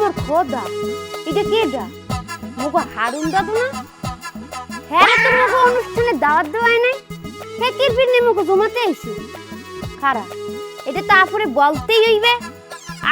আমার খোদা। এটা কে যা মুগো হারুন দাদু না? হ্যাঁ তো মুগো অনুষ্ঠানে দাওয়াত দেওয়াই নাই? হ্যাঁ কি পিন্নে মুগো জমাতে আইছি? খারা এটা তো আপরে বলতেই হইবে।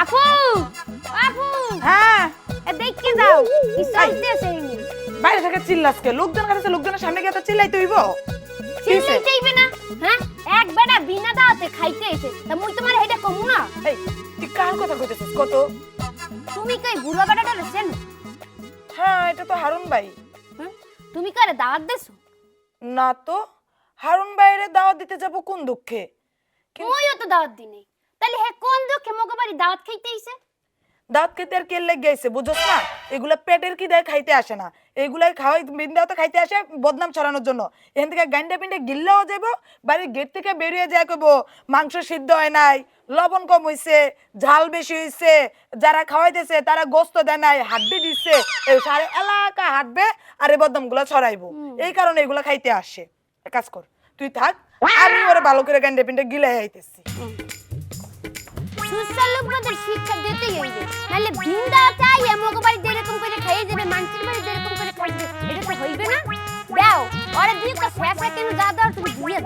আপু আপু হ্যাঁ। এ দেখকে যাও। কি আছে এনে? বাইরে থেকে চিল্লাসকে লোকজন কাছে? লোকজনের সামনে গিয়ে তো চিল্লাইতে হইব। চিল্লাই চাইবে না। হ্যাঁ? এক বেটা বিনা দাওয়াতে খাইতে এসে। তা মুই তোমার এটা কমু না? এই তুই কার কথা কইতেছিস? কত? তুমি কই বুড়া বেটাটা রেছেন হ্যাঁ এটা তো হারুন ভাই? তুমি কারে দাওয়াত দেছো? না তো হারুন ভাইরে দাওয়াত দিতে যাব কোন দুঃখে? কইও তো দাওয়াত দিনি তাহলে হে কোন দুঃখে মোকে বাড়ি দাওয়াত খাইতে আইছে? দাঁত খেতে আর কেল লেগে গেছে বুঝছ না? এগুলা পেটের কি দেয় খাইতে আসে না? এগুলাই খাওয়াই বিন্দাও তো খাইতে আসে বদনাম ছড়ানোর জন্য। এখান থেকে গান্ডা পিন্ডা গিল্লাও যাব বাড়ির গেট থেকে বেরিয়ে যায় কইব মাংস সিদ্ধ হয় নাই লবণ কম হইছে ঝাল বেশি হইছে যারা খাওয়াইতেছে তারা গোস্ত দেয় নাই হাড্ডি দিচ্ছে এই সারা এলাকা হাঁটবে আর এই বদনামগুলো ছড়াইবো। এই কারণে এগুলা খাইতে আসে। কাজ কর তুই থাক আমি ওরা ভালো করে গান্ডা পিন্ডা গিলাই আইতেছি। লোকদের শিক্ষা দিতেই হইবে। নাহলে এরকম করে খাইয়ে এরকম করে খাইবে এটা তো হইবে না। দাও দিয়ে তো কেন তুমি দিয়ে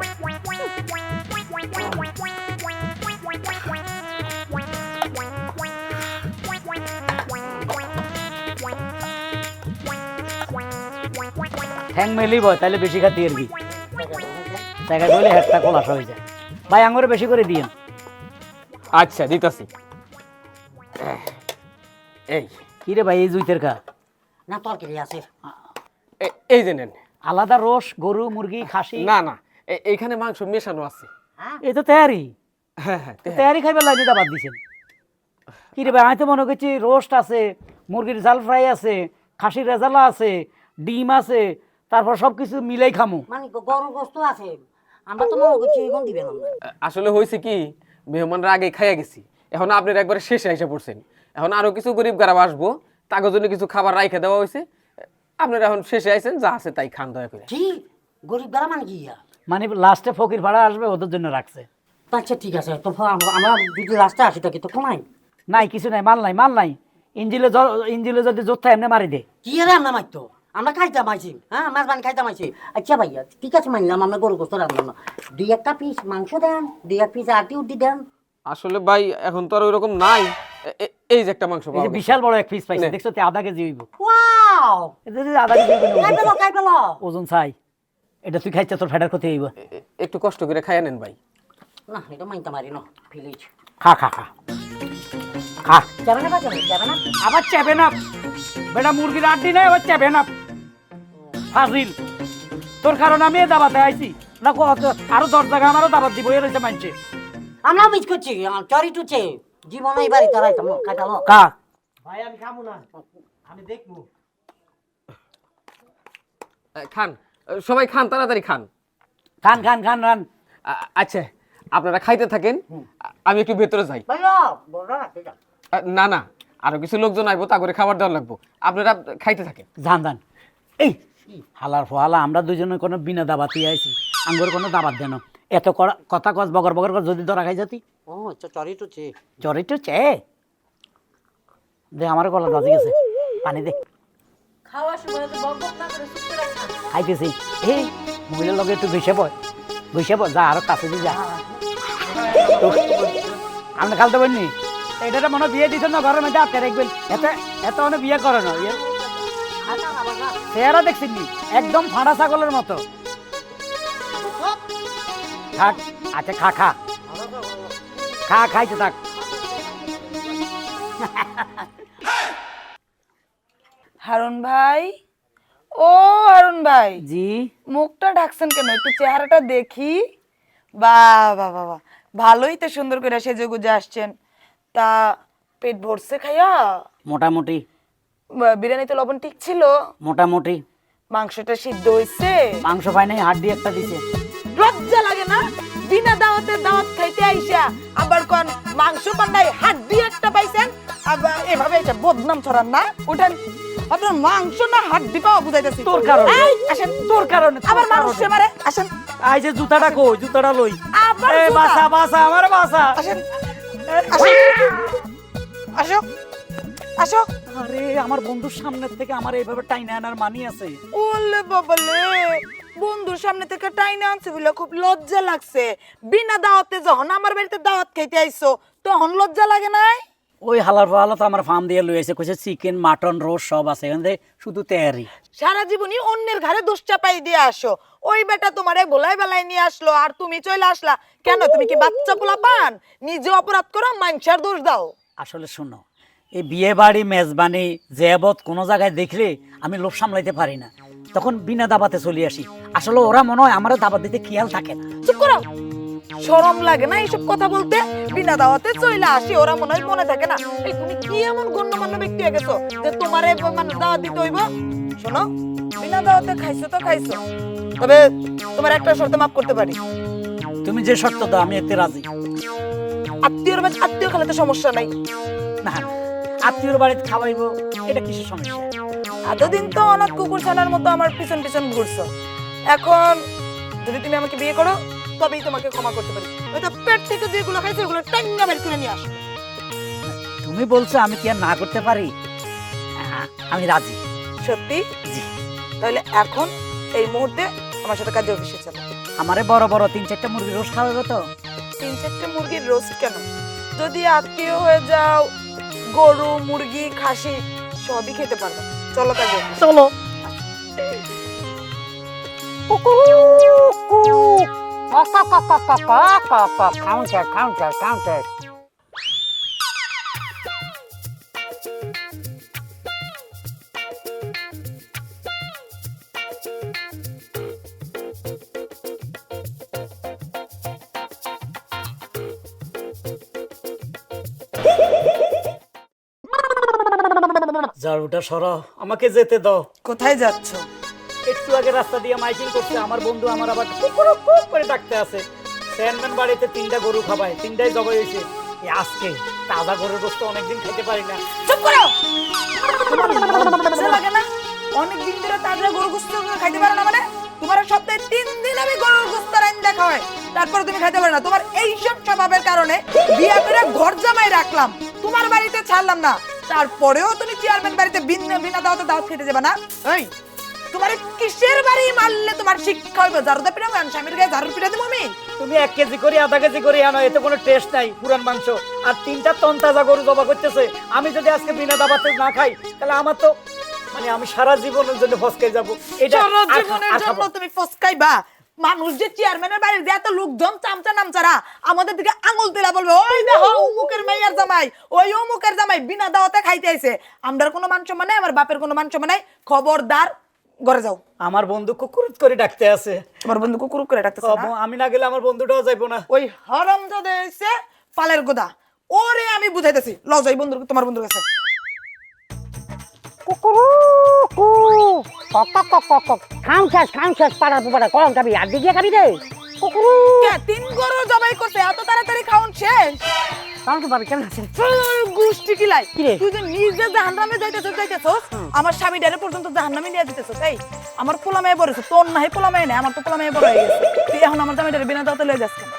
ঠ্যাং মেলিব তাহলে বেশি খাতি আর কি জায়গা ধরলে হেডটা খোলাস হয়ে যায়। ভাই, আঙুরে বেশি করে দিয়েন। আচ্ছা দিতাছি। এই। কি রে ভাই এই জুইতের খা না তরকারি আছে। এ- এই যে নেন। আলাদা রোস গরু মুরগি খাসি? না না এ- এইখানে মাংস মেশানো আছে। এই তো তেয়ারি হ্যাঁ হ্যাঁ তে- তেয়ারি খাইবার লাগে বাদ দিছেন। কি রে ভাই আমি তো মনে করছি রোস্ট আছে মুরগির জাল ফ্রাই আছে খাসির রেজালা আছে ডিম আছে তারপর সব কিছু মিলাই খামু। মানে গরু গোস্ত আছে। আমরা তো মনে করছি এখন দিবেন আমরা। আসলে হয়েছে কি মেহমানরা আগে খাইয়া গেছি। এখন আপনার একবারে শেষে এসে পড়ছেন। এখন আরও কিছু গরিব গারাব আসব। তাকে জন্য কিছু খাবার রাইখে দেওয়া হয়েছে। আপনারা এখন শেষে আইছেন যা আছে তাই খান দয়া করে। গরিব বেলা মানে কি ইয়া? মানে লাস্টে ফকির ভাড়া আসবে ওদের জন্য রাখছে। আচ্ছা ঠিক আছে তো ফ- আমরা যদি রাস্তা আসি থাকি তো কমাই? নাই কিছু নাই মাল নাই মাল নাই। ইঞ্জিলে জ- ইঞ্জিলে যদি জোর থাকে এমনি মারি দে। কি রে আমরা মাইতো আমরা খাইতাম আইছি হ্যাঁ মাছ বানি খাইতাম আইছি আচ্ছা ভাইয়া ঠিক আছে মানলাম আমরা গরু গোস্ত রাখলাম না দুই একটা পিস মাংস দেন দুই এক পিস আটি উটি দেন। আসলে ভাই এখন তো আর ওই রকম নাই এই যে একটা মাংস এই পাওয়া যে বিশাল বড় এক পিস পাইছে নে। দেখছ তো আধা কেজি হইব। ওয়াও! এটা যদি আধা কেজি হইব না, খাই ওজন পেল খাই পেল ওজন চাই এটা তুই খাইছে তোর ফেটার ক্ষতি হইব। একটু কষ্ট করে খাইয়া নেন ভাই। না এটা মানতে পারি না ফিলিজ খা খা খা। খা। যাবে না যাবে না আবার চেপে না। বেটা মুরগির আড্ডি নাই আবার চেপে না। ফাজিল। তোর কারণে আমি দাবাতে আইছি। না কত- আরও দশ জায়গা আমারও দাবাত দিব এর মানছে আমরাও মিস করছি চরি টুচে জীবন এই বাড়ি তারাই তো পেল কা? এ, খান। সবাই খান তাড়াতাড়ি খান। খান খান খান খান। আচ্ছা আপনারা খাইতে থাকেন আমি একটু ভেতরে যাই। না না আরও কিছু লোকজন আইবো তা করে খাবার দেওয়ার লাগবো। আপনারা খাইতে থাকেন। জান জান এই হালার ফহালা আমরা দুজনে কোনো বিনা দাবাতি আইছি। আঙ্গুর কোনো দাবাত দেন এত কথা কস বগর বগর কর যদি ধরা খাই যাতি ও আচ্ছা চরি টুচে জ্বর একটু চে দে আমার গলা বাজি গেছে। পানি দে। খাইতেছি। এই মহিলার লগে একটু বসে পয় বসে যা আরও কাছে দিয়ে যা। খালতে এটা মনে বিয়ে দিত না ঘরের মধ্যে আটকে রাখবেন। এত এত মানে বিয়ে করে না ইয়ে। চেহারা দেখছেন একদম ফাঁড়া ছাগলের মতো। থাক আচ্ছা খা খা। খা খাইতে থাক। হারুন ভাই? ও হারুন ভাই। জি। মুখটা ঢাকছেন কেন? একটু চেহারাটা দেখি। বাহ বাহ বাহ বাহ। ভালোই তো সুন্দর করে সেজে গুজে আসছেন। তা পেট ভরছে খাইয়া? মোটামুটি। বা- বিরিয়ানিতে লবণ ঠিক ছিল? মোটামুটি। মাংসটা সিদ্ধ হয়েছে মাংস পাই নাই হাড্ডি একটা দিছে। লজ্জা লাগে না? বিনা দাওয়াতে দাওয়াত খাইতে আইসা আবার কোন মাংস পান্ডাই হাড্ডি একটা পাইছেন? আবার এভাবে এটা বদনাম ছড়ান না? উঠেন। আপনার মাংস না হাড্ডি পাওয়া বুঝাইতেছি। তোর কারণে। আসেন তোর কারণে আবার মানুষ। মারে আসেন। আই যে জুতাটা কই? জুতাটা লই। আবার বাসা বাসা আমার বাসা। আসেন। আসেন। আসো। আসো। আরে আমার বন্ধুর সামনের থেকে আমার এইভাবে টাইনা আনার মানি আছে। ওলে বাবালে বন্ধুর সামনে থেকে টাইনে আনছে বলে খুব লজ্জা লাগছে। বিনা দাওয়াতে যখন আমার বাড়িতে দাওয়াত খাইতে আইছো তখন লজ্জা লাগে নাই? ওই হালার তো আমার ফার্ম দিয়ে কইছে চিকেন মাটন রোস্ট সব আছে এখান শুধু তেয়ারি সারা জীবনই অন্যের ঘরে দুশ্চাপাই দিয়ে আসো। ওই বেটা তোমারে ভোলাই বেলায় নিয়ে আসলো আর তুমি চলে আসলা। কেন তুমি কি বাচ্চা পোলা পান নিজে অপরাধ করো মানুষের দোষ দাও। আসলে শোনো এই বিয়ে বাড়ি মেজবানি জেবত কোনো জায়গায় দেখলে আমি লোভ সামলাইতে পারি না। তখন বিনা দাবাতে চলে আসি। আসলে ওরা মনে হয় আমার দাবাত দিতে খেয়াল থাকে না। চুপ করো! শরম লাগে না এইসব কথা বলতে? বিনা দাওয়াতে চলে আসি ওরা মনে হয় মনে থাকে না। এই তুমি কি এমন গণ্যমান্য ব্যক্তি হয়ে গেছো যে তোমার দাওয়াত দিতে হইব? শোনো বিনা দাওয়াতে খাইছো তো খাইছো। তবে তোমার একটা শর্তে মাফ করতে পারি। তুমি যে শর্ত দাও আমি এতে রাজি। আত্মীয়র আত্মীয় খেলে তো সমস্যা নাই। না আত্মীয়র বাড়িতে খাওয়াইবো এটা কিসের সমস্যা? এতদিন তো অনাথ কুকুর ছানার মতো আমার পিছন পিছন ঘুরছো। এখন যদি তুমি আমাকে বিয়ে করো তবেই তোমাকে ক্ষমা করতে পারি। হয়তো পেট থেকে যেগুলো খাইছো ওগুলো টাঙ্গা বের করে নিয়ে আসো। তুমি বলছো আমি কি আর না করতে পারি? আমি রাজি। সত্যি? জি। তাহলে এখন এই মুহূর্তে আমার সাথে কাজে অফিসে চলো। আমারে বড় বড় তিন চারটা মুরগির রোজ খাওয়াবে তো? তিন চারটে মুরগির রোস্ট কেন? যদি আত্মীয় হয়ে যাও গরু মুরগি খাসি সবই খেতে পারবে চলো কাজে চলো কাউন্টার কাউন্টার counter. ঝাড়ুটা সরাও আমাকে যেতে দাও। কোথায় যাচ্ছ? একটু আগে রাস্তা দিয়ে মাইকিং করছে আমার বন্ধু আমার আবার কুকুরু কুক করে ডাকতে আছে। চেয়ারম্যান বাড়িতে তিনটা গরু খাবায় তিনটাই জবাই হয়েছে। আজকে তাজা গরুর গোস্ত অনেকদিন খেতে পারি না। চুপ করো! লাগে না অনেক দিন ধরে তাজা গরু গোস্ত খাইতে পারো না মানে? তোমার সপ্তাহে তিন দিন আমি গরুর গোস্ত রান্না খাওয়াই। তারপরে তুমি খাইতে পারো না। তোমার এইসব স্বভাবের কারণে বিয়া করে ঘর জামাই রাখলাম। তোমার বাড়িতে ছাড়লাম না। তারপরেও তুমি চেয়ারম্যান বাড়িতে বিনা বিনা দাওয়াতে দাওয়াত খেতে যাবে না? এই তোমার কিসের বাড়ি মারলে তোমার শিক্ষা হইবে? জারুদা পিঠা আমি স্বামীর গায়ে জারুর পিঠা দেবো আমি। তুমি এক কেজি করে আধা কেজি করে আনো এতে কোনো টেস্ট নাই পুরান মাংস। আর তিনটা তন তাজা গরু জবা করতেছে। আমি যদি আজকে বিনা দাবাতে না খাই তাহলে আমার তো মানে আমি সারা জীবনের জন্য ফসকে যাব। এটা সারা জীবনের জন্য তুমি ফসকাইবা? মানুষ যে চেয়ারম্যানের বাড়ির যে এত লোকজন চামচা নামচারা আমাদের দিকে আঙুল তুলা বলবে ওই দেখো অমুকের মেয়ের জামাই ওই অমুকের জামাই বিনা দাওয়াতে খাইতে আইছে। আমরার কোনো মান সম্মান নাই আমার বাপের কোনো মান সম্মান নাই। খবরদার ঘরে যাও। আমার বন্ধু কুকুরুত করে ডাকতে আছে। আমার বন্ধু কুকুর করে ডাকতেছে না? আমি না গেলে আমার বন্ধুটাও যাইবো না। ওই হরমজাদা হইছে পালের গোদা। ওরে আমি বুঝাইতেছি ল যাই বন্ধু তোমার বন্ধুর কাছে। Counter, counter, পাড়ার পোপাড়া কলম খাবি আর দিকে খাবি রে। কে, তিন গরু জবাই করছে এত তাড়াতাড়ি খাউন শেষ? কাউন্টার পাবি কেমন আছেন? গুষ্টি কিলাই? তুই যে নিজে জাহান্নামে যাইতেছস যাইতেছস আমার স্বামী ডারে পর্যন্ত জাহান্নামে নিয়ে যেতেছস এই। আমার পোলা মেয়ে হইছে, তোর নাই পোলা মেয়ে নাই আমার তো পোলা মেয়ে বড় হয়ে গেছে। তুই এখন আমার জামাই ডারে বিনা দাওতে লয়ে যাস কেন?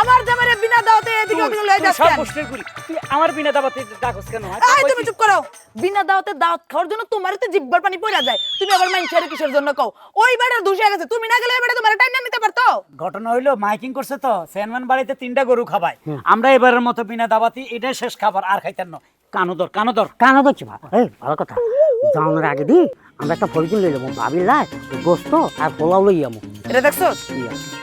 আমার জামাইরে বিনা দাওতে এদিকে ওদিকে লয়ে যাস কেন? তুই আমার বিনা দাবাতে ডাকস কেন? হ্যাঁ? এই তুমি চুপ করো। বিনা দাওতে দাওয়াত খাওয়ার জন্য তোমারই তো জিব্বার পানি পড়া যায়। তুমি আবার মাইনছারে কিসের জন্য কও? ওই বেড়া ধুসে গেছে তুমি না গেলে বেড়া তোমার টাইম না নিতে পারতো? ঘটনা হইল মাইকিং করছে তো চেয়ারম্যান বাড়িতে তিনটা গরু খাবায়। আমরা এবারের মতো বিনা দাবাতি এটাই শেষ খাবার আর খাইতেন না। কানোদর কানোদর কানা করছি ভাই? এই ভালো কথা। যাওয়ানোর আগে দি আমরা একটা ফরিকিন লই যাব ভাবির লাই গোস্ত আর পোলাও লই যাব। এটা দেখছস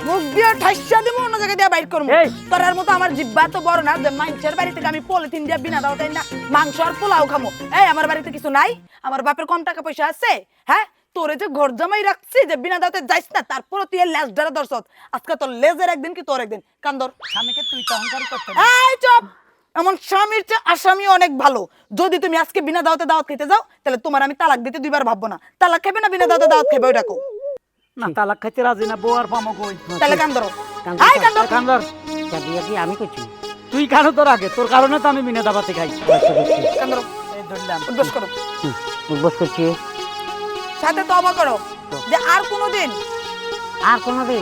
মুখ দিয়ে ঠাইসা দিব অন্য জায়গায় দিয়ে বাইর করব এই! তোর আর মতো আমার জিব্বা তো বড় না যে মাংসের বাড়ি থেকে আমি পলিথিন দিয়ে বিনা দাও তাই না মাংস আর পোলাও খামো। এই আমার বাড়িতে কিছু নাই আমার বাপের কম টাকা পয়সা আছে হ্যাঁ? তোরে যে ঘর জামাই রাখছি যে বিনা দাওতে যাইস না তারপরে তুই লেজ ধরে দর্শত আজকে তোর লেজের একদিন কি তোর একদিন? কান্দর। স্বামীকে তুই তো অহংকার করতে এই চুপ! এমন স্বামীর চেয়ে আসামি অনেক ভালো। যদি তুমি আজকে বিনা দাওতে দাওয়াত খেতে যাও তাহলে তোমার আমি তালাক দিতে দুইবার ভাববো না। তালাক খাবে না বিনা দাওতে দাওয়াত খাবে ওই রাখো না তালাক খাইতে রাজি না বউ আর পামো কই তাহলে কান্দর। কান্দর, এই কান্দর। কান্দর। তা বিয়ে কি আমি করছি? তুই কানো তোর আগে তোর কারণে তো আমি বিনা দাবাতে খাই। করছি কান্দর। এই ধরলাম। উদ্বোস করো। করছি। সাথে তবা করো। যে আর কোনোদিন? আর কোনোদিন।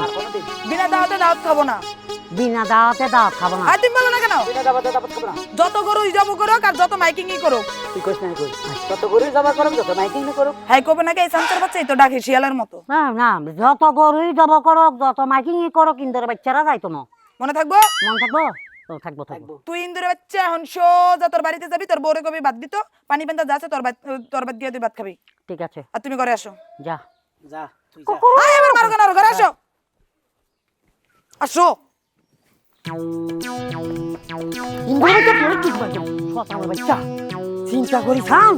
বিনা দাওয়াতে দাওয়াত খাব না। বিনা দাওয়াতে দাওয়াত খাব না। আর তুমি বলো না কেন? বিনা দাবাতে দাবাত খাব না। যত গরু জব করুক আর যত মাইকিং ই তুই কইস না কই করো যত মাইকিং করো হ্যাঁ কবে নাকি এই সান্তার বাচ্চা এই তো ডাকে শিয়ালের মতো। না না যত গরুই জব করক যত মাইকিং করো কিন্তু বাচ্চারা যাইতো না। মনে থাকব? মন থাকব? থাকব থাকব। তুই ইন্দুরের বাচ্চা এখন সোজা তোর বাড়িতে যাবি তোর বউরে কবি ভাত দিত পানি পেন্তা যা আছে তোর ভাত তোর ভাত দিয়ে তুই ভাত খাবি। ঠিক আছে। আর তুমি ঘরে আসো। যা। যা তুই যা। আয় এবার মারো কেন আরও? ঘরে আসো। আসো। ইন্দুরে তো পরে ঠিক বাজে শতানের বাচ্চা, চিন্তা করি থাম।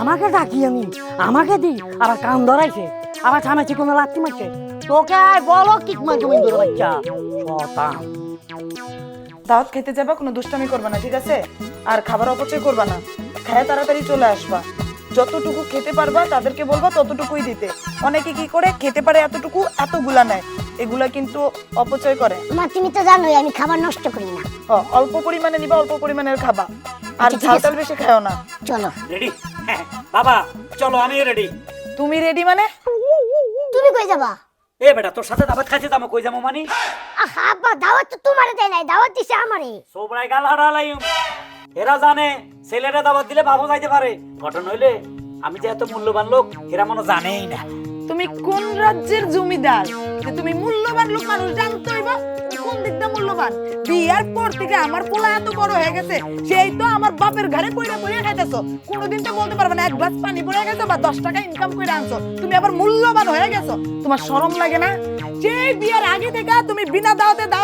আমাকে ডাকি আমি, আমাকে দি। আবার কান ধরাইছে, আবার কোনো লাত্তি মারছে। তোকে আর বলো বাচ্চা? দাওয়াত খেতে যাবা, কোনো দুষ্টামি করবে না, ঠিক আছে? আর খাবার অপচয় করবা না। খায় তাড়াতাড়ি চলে আসবা। যতটুকু খেতে পারবা, তাদেরকে বলবা ততটুকুই দিতে। অনেকে কি করে, খেতে পারে এতটুকু, এতগুলা নেয়। এগুলা কিন্তু অপচয় করে। মা তুমি তো জানোই আমি খাবার নষ্ট করি না। হ, অল্প পরিমাণে নিবা অল্প পরিমাণের খাবা। আর আচ্ছা, ঝাল আছে। বেশি খাও না। চলো। রেডি? বাবা চলো আমি রেডি। তুমি রেডি মানে? তুমি কই যাবা? এ বেটা তোর সাথে দাবাত খাইতে যাব কই যাব মানি? আহা আব্বা দাওয়াত তো তোমারে দেয় নাই দাওয়াত দিছে আমারে। সোবরাই গাল হারালাই এরা জানে ছেলেরা দাবাত দিলে বাবু যাইতে পারে। ঘটনা হইলে আমি যে এত মূল্যবান লোক এরা মনে জানেই না। তুমি কোন রাজ্যের জমিদার? তুমি মূল্যবান লোক, মানুষ জানতে হইব কোন দিকটা মূল্যবান। বিয়ার পর থেকে আমার পোলা এত বড় হয়ে গেছে, সেই তো আমার বাপের ঘরে কইরা পইরা খাইতেছো। কোনোদিন তো বলতে পারবে না, এক গ্লাস পানি পড়ে গেছে বা দশ টাকা ইনকাম করে আনছো। তুমি আবার মূল্যবান হয়ে গেছো। তোমার শরম লাগে না? সেই বিয়ার আগে থেকে তুমি বিনা দাওয়াতে খাইয়া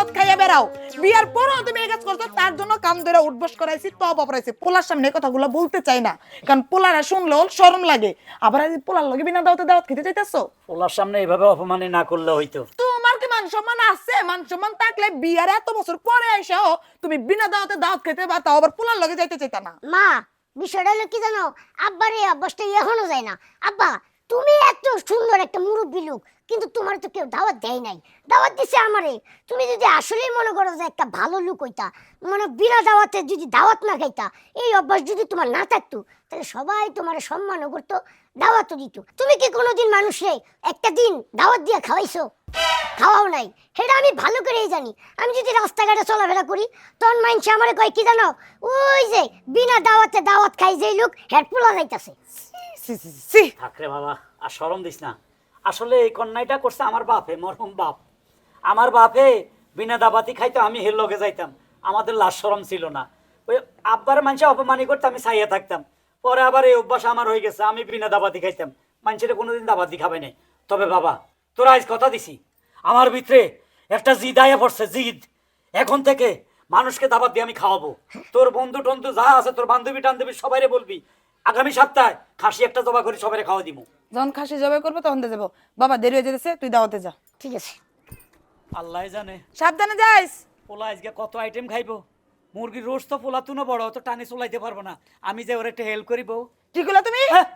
বেড়াও বিয়ার পরও তুমি এই কাজ করছ তার জন্য কান ধরে উঠবস করাইছি তব অপরাইছি। পোলার সামনে কথাগুলো বলতে চাই না কারণ পোলারা শুনলেও শরম লাগে। আবার আজ পোলার লগে বিনা দাওয়াতে দাওয়াত খেতে চাইতেছো? ওলার সামনে এভাবে অপমানে না করলে হইতো। তোমার কি মান সম্মান আছে? মান সম্মান থাকলে বিয়ার এত বছর পরে এসেও তুমি বিনা দাওতে দাওয়াত খেতে বা তাও আবার পোলার লগে যাইতে চাইতা না। মা বিষয়টা হলো কি জানো? আব্বার এই অভ্যাসটা এখনও যায় না। আব্বা তুমি এত সুন্দর একটা মুরব্বী লোক, কিন্তু তোমার তো কেউ দাওয়াত দেয় নাই। দাওয়াত দিছে আমারে। তুমি যদি আসলেই মনে করো যে একটা ভালো লোক হইতা মানে বিনা দাওয়াতে যদি দাওয়াত না খাইতা, এই অভ্যাস যদি তোমার না থাকতো, তাহলে সবাই তোমার সম্মানও করতো, দাওয়াতও দিত। তুমি কি কোনোদিন মানুষে একটা দিন দাওয়াত দিয়ে খাওয়াইছো? খাওয়াও নাই। সেটা আমি ভালো করেই জানি। আমি যদি রাস্তাঘাটে চলাফেরা করি, তখন মাইনছে আমারে কয় কি জানো? ওই যে বিনা দাওয়াতে দাওয়াত খাই যেই লোক হেড পোলা যাইতাছে। সি সি থাকরে বাবা, আর শরম দিস না। আসলে এই কন্যাইটা করছে আমার বাপে, মরহুম বাপ। আমার বাপে বিনা দাবাতি খাইতো আমি হের লগে যাইতাম। আমাদের লাশ শরম ছিল না। ওই আব্বার মানুষে অপমানি করতে আমি চাইয়া থাকতাম। পরে আবার এই অভ্যাস আমার হয়ে গেছে, আমি বিনা দাবাতি খাইতাম। মানুষের কোনোদিন দাবাতি খাবে নাই। তবে বাবা, তোরা আজ কথা দিছি। আমার ভিতরে একটা জিদ আয়া পড়ছে, জিদ। এখন থেকে মানুষকে দাবাত দিয়ে আমি খাওয়াবো। তোর বন্ধু টন্ধু যা আছে, তোর বান্ধবী টান্ধবী সবাইরে বলবি আগামী সপ্তাহে খাসি একটা জবা করে সবাই খাওয়া দিব। যখন খাসি জবাই করব তখন দিয়ে যাব বাবা দেরি হয়ে যেতেছে তুই দাওয়াতে যা। ঠিক আছে। আল্লাহ জানে। সাবধানে যাইস। পোলা আজকে কত আইটেম খাইবো। মুরগির রোজ তো পোলা তুনো বড় তো টানে চলাইতে পারব না। আমি যে ওর একটা হেল্প করিব। কি করলা তুমি? হ্যাঁ।